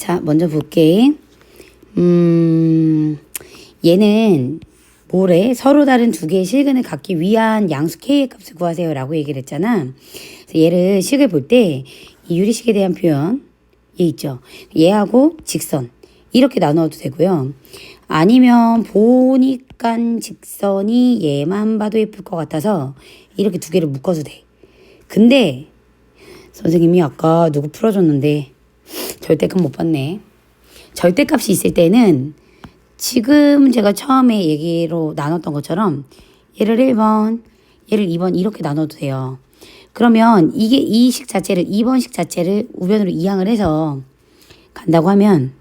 자, 먼저 볼게. 음, 얘는 뭐래? 서로 다른 두 개의 실근을 갖기 위한 양수 K의 값을 구하세요. 라고 얘기를 했잖아. 그래서 얘를 식을 볼 때, 이 유리식에 대한 표현, 얘 있죠. 얘하고 직선. 이렇게 나누어도 되고요. 아니면 보니까 직선이 얘만 봐도 예쁠 것 같아서 이렇게 두 개를 묶어도 돼. 근데 선생님이 아까 누구 풀어줬는데 절대값 못 봤네. 절대값이 있을 때는 지금 제가 처음에 얘기로 나눴던 것처럼 얘를 1번, 얘를 2번 이렇게 나눠도 돼요. 그러면 이게 이 식 자체를 2번식 자체를 우변으로 이항을 해서 간다고 하면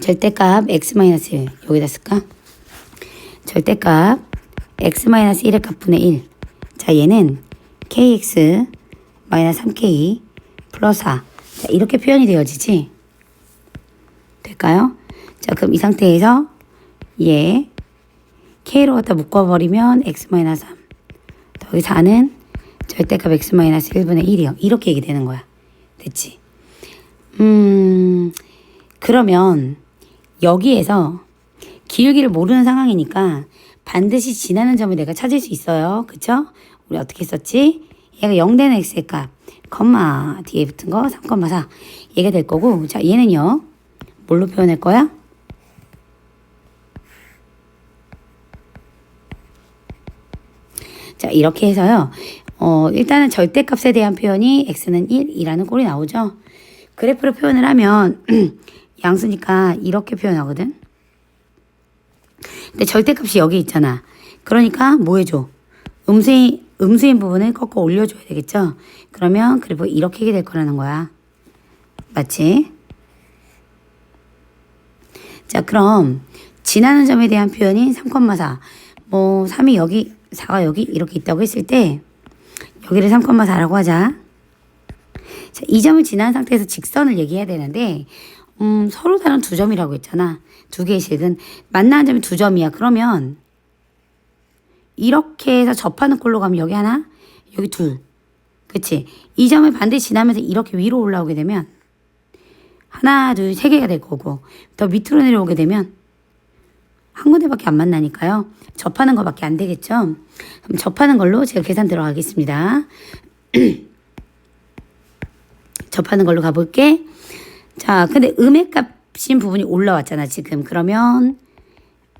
절대값 x-1 여기다 쓸까? 절대값 x-1의 값분의 1. 자, 얘는 kx 마이너스 3k 플러스 4. 자, 이렇게 표현이 되어지지? 될까요? 자, 그럼 이 상태에서 얘 k로 갖다 묶어버리면 x 마이너스 3. 더하기 4는 절대값 x 마이너스 1분의 1이요. 이렇게 얘기되는 거야. 됐지? 음, 그러면 여기에서 기울기를 모르는 상황이니까 반드시 지나는 점을 내가 찾을 수 있어요. 그쵸? 우리 어떻게 했었지? 얘가 0 되는 x의 값, 컴마 뒤에 붙은 거 3,4 얘가 될 거고 자 얘는요? 뭘로 표현할 거야? 자 이렇게 해서요. 어 일단은 절대값에 대한 표현이 x는 1이라는 꼴이 나오죠? 그래프로 표현을 하면 양수니까 이렇게 표현하거든? 근데 절대값이 여기 있잖아. 그러니까 뭐 해줘? 음수인, 음수인 부분을 꺾어 올려줘야 되겠죠? 그러면 그래프 이렇게 될 거라는 거야. 맞지? 자, 그럼 지나는 점에 대한 표현인 3,4. 뭐 3이 여기, 4가 여기 이렇게 있다고 했을 때 여기를 3,4라고 하자. 자, 이 점을 지난 상태에서 직선을 얘기해야 되는데 음, 서로 다른 두 점이라고 했잖아. 두 개의 식은 만나는 점이 두 점이야. 그러면 이렇게 해서 접하는 꼴로 가면 여기 하나, 여기 둘. 그치? 이 점을 반드시 지나면서 이렇게 위로 올라오게 되면 하나, 둘, 세 개가 될 거고 더 밑으로 내려오게 되면 한 군데밖에 안 만나니까요. 접하는 거밖에 안 되겠죠? 그럼 접하는 걸로 제가 계산 들어가겠습니다. 접하는 걸로 가볼게. 자, 근데 음의 값인 부분이 올라왔잖아, 지금. 그러면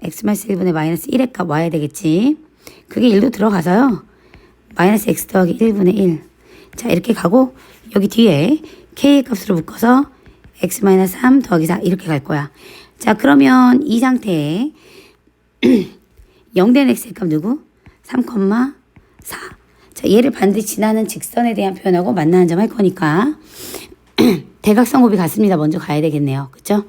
x 마이너스 1분의 마이너스 1의 값 와야 되겠지. 그게 1도 들어가서요. 마이너스 x 더하기 1분의 1. 자, 이렇게 가고 여기 뒤에 k의 값으로 묶어서 x 마이너스 3 더하기 4 이렇게 갈 거야. 자, 그러면 이 상태에 0된 x의 값 누구? 3,4. 자, 얘를 반드시 지나는 직선에 대한 표현하고 만나는 점 할 거니까 대각선 곱이 같습니다. 먼저 가야 되겠네요. 그쵸?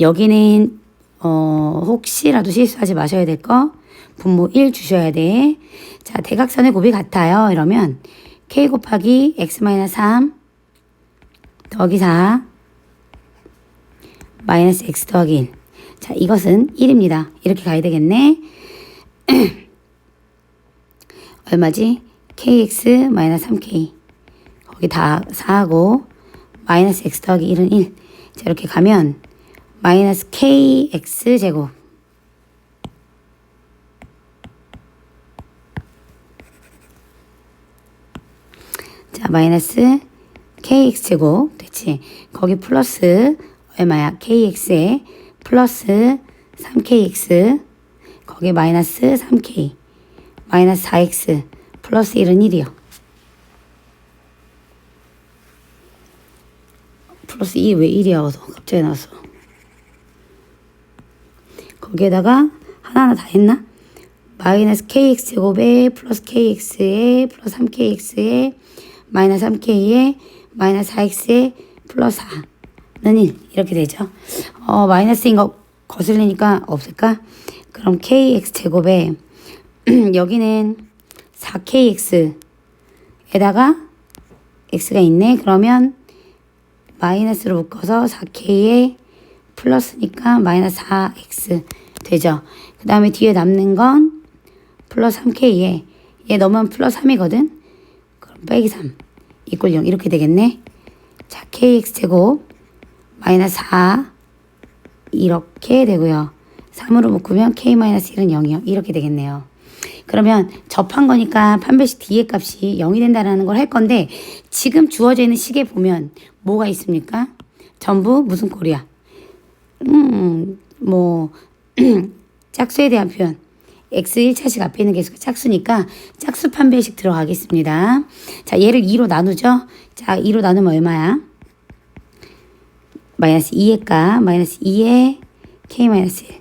여기는 어, 혹시라도 실수하지 마셔야 될 거. 분모 1 주셔야 돼. 자, 대각선의 곱이 같아요. 이러면 k 곱하기 x 마이너스 3 더하기 4 마이너스 x 더하기 1. 자, 이것은 1입니다. 이렇게 가야 되겠네. 얼마지? kx 마이너스 3k. 거기 다 4하고 마이너스 x 더하기 1은 1. 자, 이렇게 가면 마이너스 kx 제곱 마이너스 kx제곱 됐지? 거기 플러스 얼마야? kx에 플러스 3kx 거기 마이너스 3k 마이너스 4x 플러스 1은 1이요. 플러스 2 왜 1이야? 어서 갑자기 나왔어. 거기에다가 하나하나 다 했나? 마이너스 kx제곱에 플러스 kx에 플러스 3kx에 마이너스 3k에 마이너스 4x에 플러스 4는 1 이렇게 되죠. 어, 마이너스인 거 거슬리니까 없을까? 그럼 kx 제곱에 여기는 4kx에다가 x가 있네. 그러면 마이너스로 묶어서 4k에 플러스니까 마이너스 4x 되죠. 그 다음에 뒤에 남는 건 플러스 3k에 얘 넣으면 플러스 3이거든. 그럼 빼기 3 이꼴 0 이렇게 되겠네. 자, kx제곱 마이너스 4 이렇게 되고요. 3으로 묶으면 k-1은 0이요. 이렇게 되겠네요. 그러면 접한 거니까 판별식 d의 값이 0이 된다라는 걸 할 건데 지금 주어져 있는 식에 보면 뭐가 있습니까? 전부 무슨 꼴이야? 음, 뭐 짝수에 대한 표현. X 1차식 앞에 있는 개수가 짝수니까 짝수 판별식 들어가겠습니다. 자, 얘를 2로 나누죠? 자, 2로 나누면 얼마야? 마이너스 2의 값, 마이너스 2의 k 마이너스 1.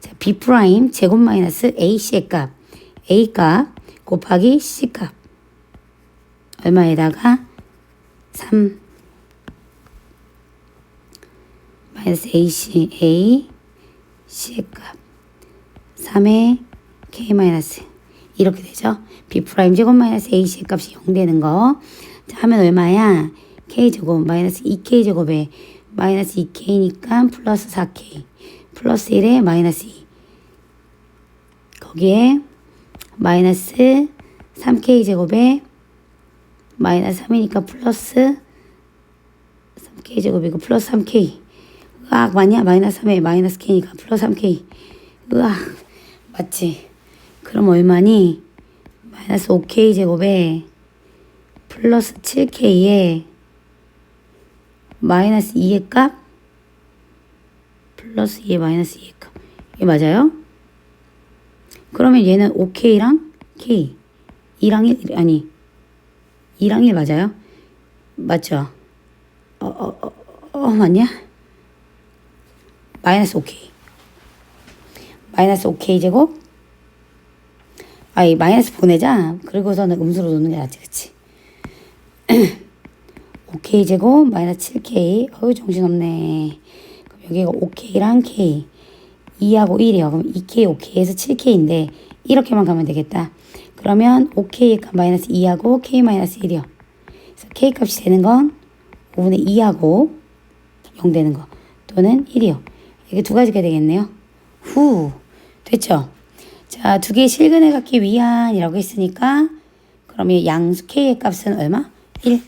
자, b 프라임 제곱 마이너스 ac의 값, a 값 곱하기 c 값. 얼마에다가 3 마이너스 ac a c의 값 3의 k 마이너스 이렇게 되죠. b 프라임 제곱 마이너스 ac 값이 0 되는 거. 자, 하면 얼마야? k 제곱 마이너스 2k 제곱에 마이너스 2k니까 플러스 4k 플러스 1에 마이너스 2 거기에 마이너스 3k 제곱에 마이너스 3이니까 플러스 3k 제곱이고 플러스 3k 으악 맞냐? 마이너스 3에 마이너스 k니까 플러스 3k 으악 맞지? 그럼 얼마니? 마이너스 5k 제곱에 플러스 7k에 마이너스 2의 값 플러스 2의 마이너스 2의 값 이게 맞아요? 그러면 얘는 5k랑 k 2랑 1 아니 2랑 1 맞아요? 맞죠? 어, 어, 어, 어 맞냐? 마이너스 5k 마이너스 5k 제곱? 아이 마이너스 보내자. 그리고서는 음수로 놓는 게 낫지 그치? 5k 제곱 마이너스 7k 어우 정신없네. 그럼 여기가 5k랑 k. 2하고 1이요. 그럼 2k 5k에서 7k인데 이렇게만 가면 되겠다. 그러면 5k의 값 마이너스 2하고 k 마이너스 1이요. 그래서 k 값이 되는 건 5분의 2하고 0 되는 거. 또는 1이요. 이게 두 가지가 되겠네요. 후 됐죠 자 두 개의 실근을 갖기 위한이라고 했으니까 그러면 양수 k의 값은 얼마? 1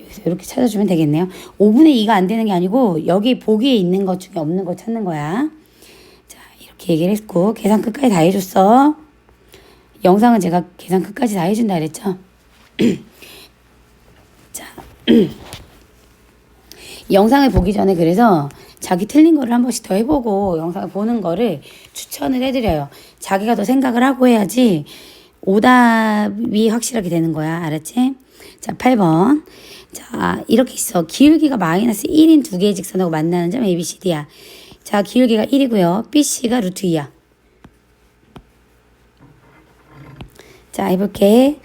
여기서 이렇게 찾아주면 되겠네요. 5분의 2가 안 되는 게 아니고 여기 보기에 있는 것 중에 없는 걸 찾는 거야. 자 이렇게 얘기를 했고 계산 끝까지 다 해줬어. 영상은 제가 계산 끝까지 다 해준다 그랬죠. 자 영상을 보기 전에 그래서 자기 틀린 거를 한 번씩 더 해보고 영상을 보는 거를 추천을 해드려요. 자기가 더 생각을 하고 해야지 오답이 확실하게 되는 거야. 알았지? 자, 8번. 자, 이렇게 있어. 기울기가 마이너스 1인 두 개의 직선하고 만나는 점 ABCD야. 자, 기울기가 1이고요. BC가 루트 2야. 자, 해볼게.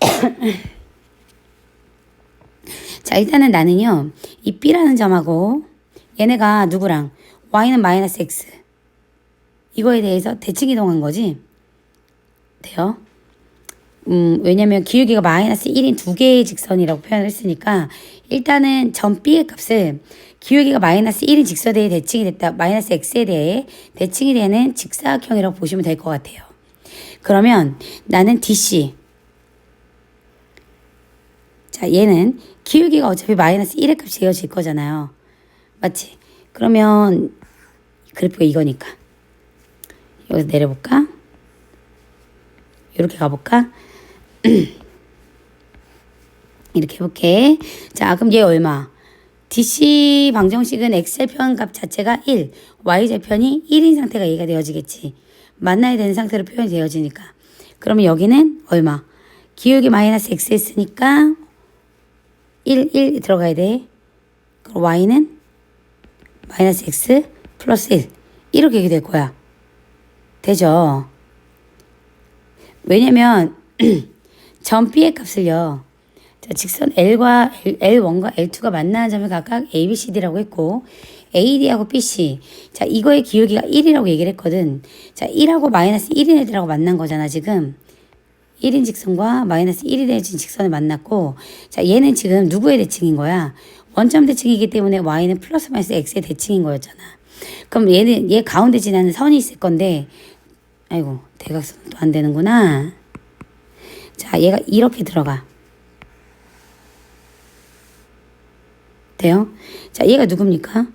자, 일단은 나는요. 이 B라는 점하고 얘네가 누구랑 Y는 마이너스 X. 이거에 대해서 대칭 이동한 거지. 돼요? 음, 왜냐면 기울기가 마이너스 1인 두 개의 직선이라고 표현을 했으니까 일단은 점 B의 값을 기울기가 마이너스 1인 직선에 대칭이 됐다. 마이너스 X에 대해 대칭이 되는 직사각형이라고 보시면 될 것 같아요. 그러면 나는 DC. 자, 얘는 기울기가 어차피 마이너스 1의 값이 되어질 거잖아요. 맞지? 그러면 그래프가 이거니까. 여기서 내려볼까? 이렇게 가볼까? 이렇게 해볼게. 자, 그럼 얘 얼마? DC 방정식은 X절편 값 자체가 1, Y절편이 1인 상태가 얘가 되어지겠지. 만나야 되는 상태로 표현이 되어지니까. 그러면 여기는 얼마? 기울기 마이너스 X 했으니까 1, 1 들어가야 돼. 그럼 Y는 마이너스 X 플러스 1. 이렇게 될 거야. 되죠? 왜냐면 점 B의 값을요. 자, 직선 L과 L, 1과 L2가 만나는 점을 각각 A, B, C, D라고 했고 AD하고 BC 자 이거의 기울기가 1이라고 얘기를 했거든. 자 1하고 마이너스 1인 애들하고 만난 거잖아 지금. 1인 직선과 마이너스 1이 되진 직선을 만났고 자 얘는 지금 누구의 대칭인 거야? 원점 대칭이기 때문에 y는 플러스 마이너스 x의 대칭인 거였잖아. 그럼 얘는 얘 가운데 지나는 선이 있을 건데 아이고 대각선도 안 되는구나. 자, 얘가 이렇게 들어가. 같아요. 자, 얘가 누굽니까?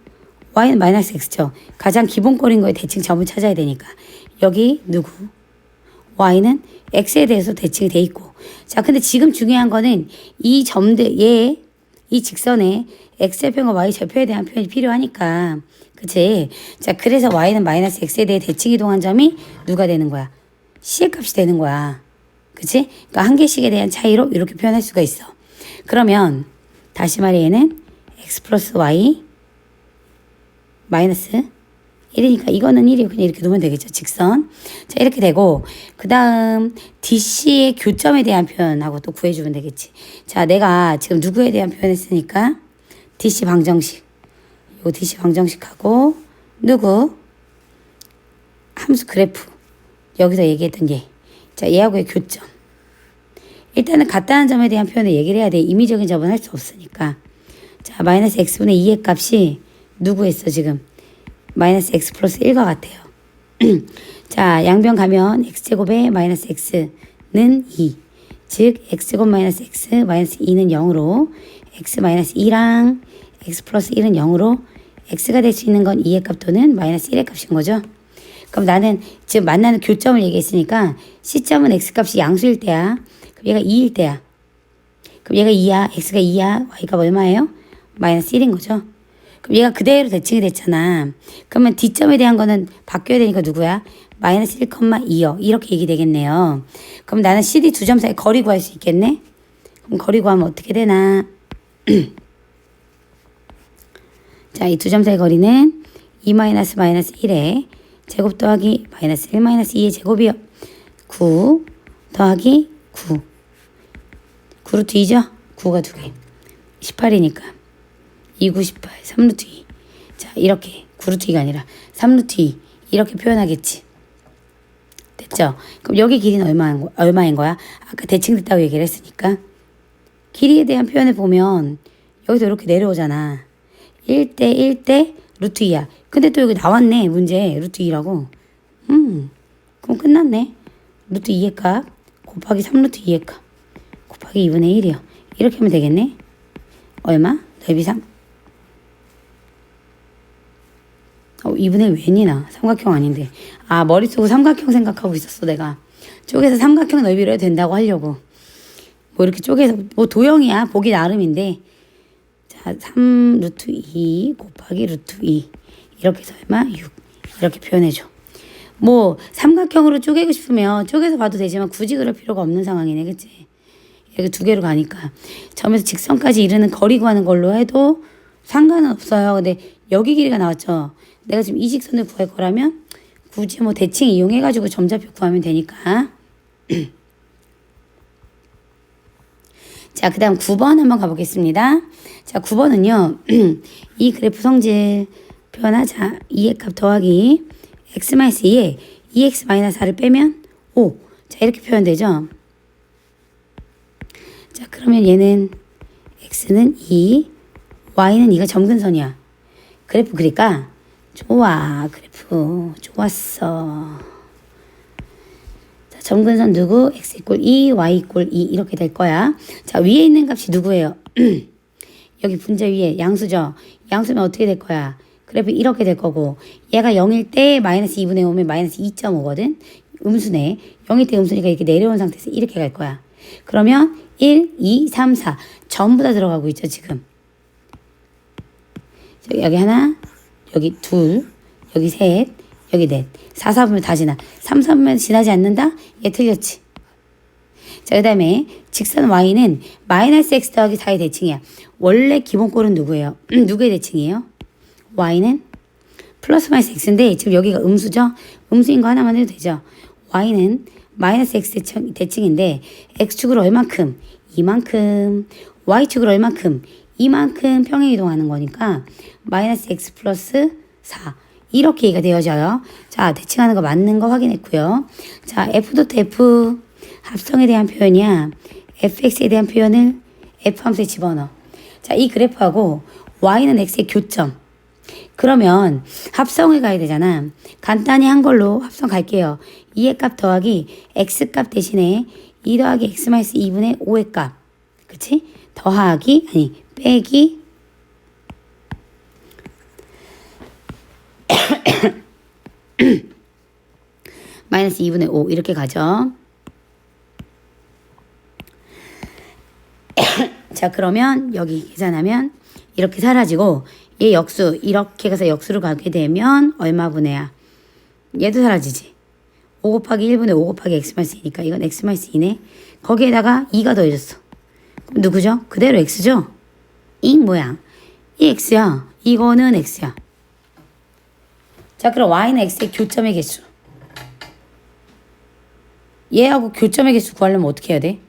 y는 마이너스 x죠. 가장 기본꼴인 거에 대칭 점을 찾아야 되니까. 여기 누구? y는 x에 대해서 대칭이 돼 있고. 자, 근데 지금 중요한 거는 이 점들, 얘, 이 직선에 x좌표과 y 좌표에 대한 표현이 필요하니까. 그치? 자, 그래서 y는 마이너스 x에 대해 대칭 이동한 점이 누가 되는 거야? c의 값이 되는 거야. 그치? 그러니까 한 개씩에 대한 차이로 이렇게 표현할 수가 있어. 그러면 다시 말해 얘는 x 플러스 y 마이너스 1이니까 이거는 1이 그냥 이렇게 놓으면 되겠죠. 직선. 자, 이렇게 되고 그 다음 DC의 교점에 대한 표현하고 또 구해주면 되겠지. 자, 내가 지금 누구에 대한 표현 했으니까 DC 방정식. 요 DC 방정식하고 누구? 함수 그래프. 여기서 얘기했던 얘. 자, 얘하고의 교점. 일단은 같다는 점에 대한 표현을 얘기를 해야 돼. 임의적인 점은 할 수 없으니까. 자, 마이너스 x분의 2의 값이 누구 했어, 지금? 마이너스 x 플러스 1과 같아요. 자, 양변 가면 x제곱에 마이너스 x는 2. 즉, x제곱 마이너스 x 마이너스 2는 0으로 x 마이너스 2랑 x 플러스 1은 0으로 x가 될 수 있는 건 2의 값 또는 마이너스 1의 값인 거죠. 그럼 나는 지금 만나는 교점을 얘기했으니까 C점은 X값이 양수일 때야. 그럼 얘가 2일 때야. 그럼 얘가 2야. X가 2야. Y가 얼마예요? 마이너스 1인 거죠. 그럼 얘가 그대로 대칭이 됐잖아. 그러면 D점에 대한 거는 바뀌어야 되니까 누구야? 마이너스 1,2요. 이렇게 얘기 되겠네요. 그럼 나는 CD 두 점 사이 거리 구할 수 있겠네? 그럼 거리 구하면 어떻게 되나? 자, 이 두 점 사이 거리는 2 마이너스 마이너스 1에 제곱 더하기 마이너스 1 마이너스 2의 제곱이요. 9 더하기 9. 9루트 2죠? 9가 두 개. 18이니까. 2, 9, 18. 3루트 2. 자, 이렇게. 9루트 2가 아니라 3루트 2. 이렇게 표현하겠지. 됐죠? 그럼 여기 길이는 얼마인, 거, 얼마인 거야? 아까 대칭됐다고 얘기를 했으니까. 길이에 대한 표현을 보면 여기서 이렇게 내려오잖아. 1대 1대 루트 2야. 근데 또 여기 나왔네, 문제. 루트 2라고. 음, 그럼 끝났네. 루트 2의 값 곱하기 3루트 2의 값 곱하기 2분의 1이요. 이렇게 하면 되겠네. 얼마? 넓이 3. 어, 2분의 웬이나 삼각형 아닌데. 아, 머릿속으로 삼각형 생각하고 있었어, 내가. 쪼개서 삼각형 넓이로 해도 된다고 하려고. 뭐 이렇게 쪼개서, 뭐 도형이야. 보기 나름인데. 자, 3 루트 2 곱하기 루트 2. 이렇게 얼마? 6. 이렇게 표현해줘. 뭐 삼각형으로 쪼개고 싶으면 쪼개서 봐도 되지만 굳이 그럴 필요가 없는 상황이네. 그치? 이렇게 두 개로 가니까. 점에서 직선까지 이르는 거리 구하는 걸로 해도 상관은 없어요. 근데 여기 길이가 나왔죠. 내가 지금 이 직선을 구할 거라면 굳이 뭐 대칭 이용해가지고 점좌표 구하면 되니까. 자, 그 다음 9번 한번 가보겠습니다. 자, 9번은요, 이 그래프 성질 표현하자. 2의 값 더하기 x-2에 2x-4를 빼면 5. 자, 이렇게 표현되죠. 자, 그러면 얘는 x는 2, y는 2가 점근선이야. 그래프 그러니까 좋아. 그래프 좋았어. 자, 점근선 누구? x 이꼴 2, y 이꼴 2 이렇게 될 거야. 자, 위에 있는 값이 누구예요? 여기 분자 위에 양수죠. 양수면 어떻게 될 거야? 그래프 이렇게 될 거고 얘가 0일 때 마이너스 2분의 5면 마이너스 2.5거든. 음수네. 0일 때 음수니까 이렇게 내려온 상태에서 이렇게 갈 거야. 그러면 1, 2, 3, 4 전부 다 들어가고 있죠 지금. 여기 하나, 여기 둘, 여기 셋, 여기 넷. 4, 4분면 다 지나. 3, 4분면 지나지 않는다? 얘 틀렸지. 자, 그 다음에 직선 y는 마이너스 x 더하기 4의 대칭이야. 원래 기본꼴은 누구예요? 누구의 대칭이에요? y는 플러스 마이너스 x인데 지금 여기가 음수죠? 음수인 거 하나만 해도 되죠? y는 마이너스 x 대칭, 대칭인데 x축으로 얼만큼? 이만큼 y축으로 얼만큼? 이만큼 평행 이동하는 거니까 마이너스 x 플러스 4 이렇게 얘기가 되어져요. 자 대칭하는 거 맞는 거 확인했고요. 자 f 도트 f 합성에 대한 표현이야. fx에 대한 표현을 f 함수에 집어넣어. 자 이 그래프하고 y는 x의 교점 그러면 합성을 가야 되잖아. 간단히 한 걸로 합성 갈게요. 2의 값 더하기 x 값 대신에 2 더하기 x 마이너스 2분의 5의 값. 그치? 더하기, 아니, 빼기 마이너스 2분의 5 이렇게 가죠. 자 그러면 여기 계산하면 이렇게 사라지고 얘 역수 이렇게 가서 역수로 가게 되면 얼마 분해야? 얘도 사라지지. 5 곱하기 1분의 5 곱하기 x 마이너스니까 이건 x 마이너스 2네. 거기에다가 2가 더해졌어. 그럼 누구죠? 그대로 x죠? 이 모양. 이 x야. 이거는 x야. 자 그럼 y는 x의 교점의 개수. 얘하고 교점의 개수 구하려면 어떻게 해야 돼?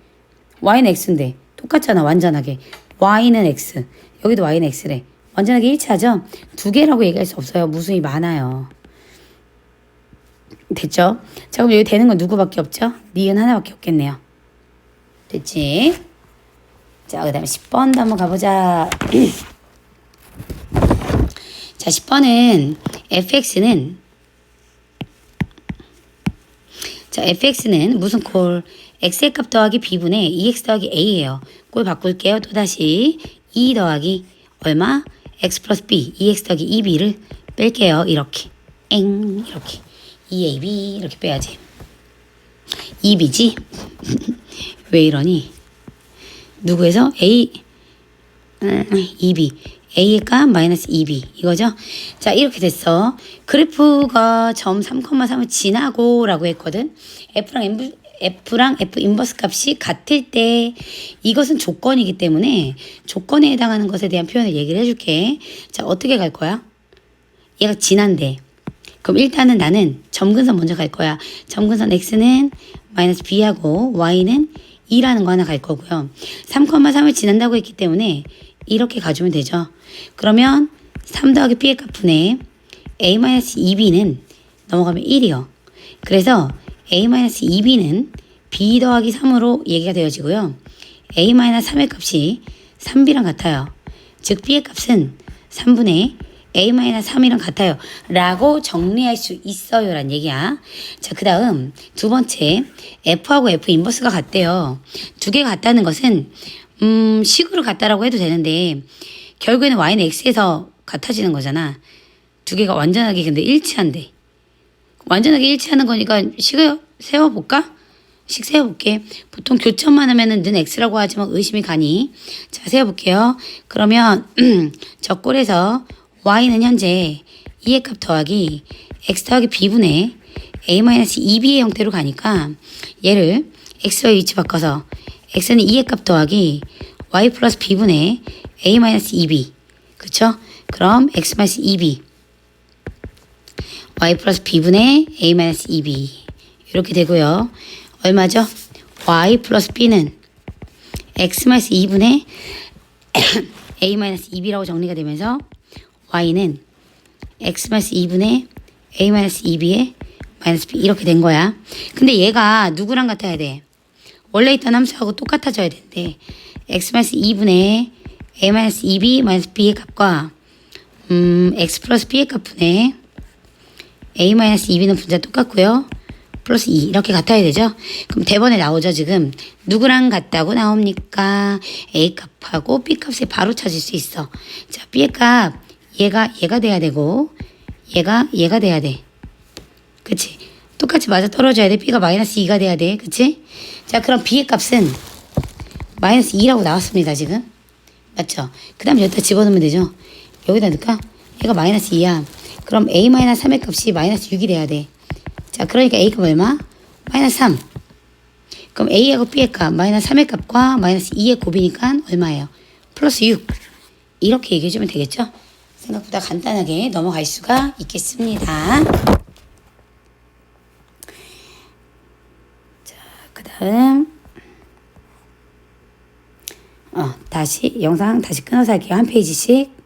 y는 x인데 똑같잖아 완전하게 y는 x 여기도 y는 x래 완전하게 일치하죠? 두 개라고 얘기할 수 없어요 무수히 많아요 됐죠? 자 그럼 여기 되는 건 누구밖에 없죠? 니은 하나밖에 없겠네요 됐지? 자 그 다음에 10번도 한번 가보자 자 10번은 fx는 자, fx는 무슨 꼴? x의 값 더하기 b분의 2x 더하기 a예요. 꼴 바꿀게요. 또다시 2 더하기 얼마? x 플러스 b, 2x 더하기 2b를 뺄게요. 이렇게. 엥 이렇게. 2ab 이렇게 빼야지. 2b지? 왜 이러니? 누구에서? a 음, 2b. A의 값 마이너스 2B 이거죠? 자 이렇게 됐어. 그래프가 점 3,3을 지나고 라고 했거든. F랑 M, F랑 F 인버스 값이 같을 때 이것은 조건이기 때문에 조건에 해당하는 것에 대한 표현을 얘기를 해줄게. 자 어떻게 갈 거야? 얘가 지난데 그럼 일단은 나는 점근선 먼저 갈 거야. 점근선 X는 마이너스 B하고 Y는 2라는 거 하나 갈 거고요. 3,3을 지난다고 했기 때문에 이렇게 가주면 되죠. 그러면 3 더하기 B의 값분의 A-2B는 넘어가면 1이요. 그래서 A-2B는 B 더하기 3으로 얘기가 되어지고요. A-3의 값이 3B랑 같아요. 즉 B의 값은 3분의 A-3이랑 같아요. 라고 정리할 수 있어요. 란 얘기야. 자, 그 다음 두 번째 F하고 F 인버스가 같대요. 두 개가 같다는 것은 음, 식으로 같다라고 해도 되는데 결국에는 y는 x에서 같아지는 거잖아. 두 개가 완전하게 근데 일치한대. 완전하게 일치하는 거니까 식을 세워볼까? 식 세워볼게. 보통 교점만 하면은 는 x라고 하지만 의심이 가니. 자, 세워볼게요. 그러면 저 꼴에서 y는 현재 2의 값 더하기 x 더하기 b분의 a-2b의 형태로 가니까 얘를 x와 위치 바꿔서 x는 2의 값 더하기 y 플러스 b분의 a 마이너스 2b 그쵸? 그럼 x 마이너스 2b y 플러스 b분의 a 마이너스 2b 이렇게 되고요. 얼마죠? y 플러스 b는 x 마이너스 2분의 a 마이너스 2b라고 정리가 되면서 y는 x 마이너스 2분의 a 마이너스 2b의 마이너스 b 이렇게 된 거야. 근데 얘가 누구랑 같아야 돼? 원래 있던 함수하고 똑같아져야 되는데 x 마이너스 2분의 a 마이너스 2b 마이너스 b의 값과 음, x 플러스 b의 값분의 a 마이너스 2b는 분자 똑같고요. 플러스 2 이렇게 같아야 되죠. 그럼 대번에 나오죠 지금 누구랑 같다고 나옵니까? a 값하고 b 값을 바로 찾을 수 있어. 자 b의 값 얘가 얘가 돼야 되고 얘가 얘가 돼야 돼. 그치? 똑같이 맞아 떨어져야 돼. b가 마이너스 2가 돼야 돼. 그치? 자 그럼 b의 값은 마이너스 2라고 나왔습니다 지금. 맞죠? 그 다음 여기다 집어넣으면 되죠. 여기다 넣을까? 얘가 마이너스 2야. 그럼 a 마이너스 3의 값이 마이너스 6이 돼야 돼. 자, 그러니까 a 값 얼마? 마이너스 3. 그럼 a하고 b의 값, 마이너스 3의 값과 마이너스 2의 곱이니까 얼마예요? 플러스 6. 이렇게 얘기해주면 되겠죠? 생각보다 간단하게 넘어갈 수가 있겠습니다. 자, 그 다음. 어, 다시, 영상 다시 끊어서 할게요. 한 페이지씩.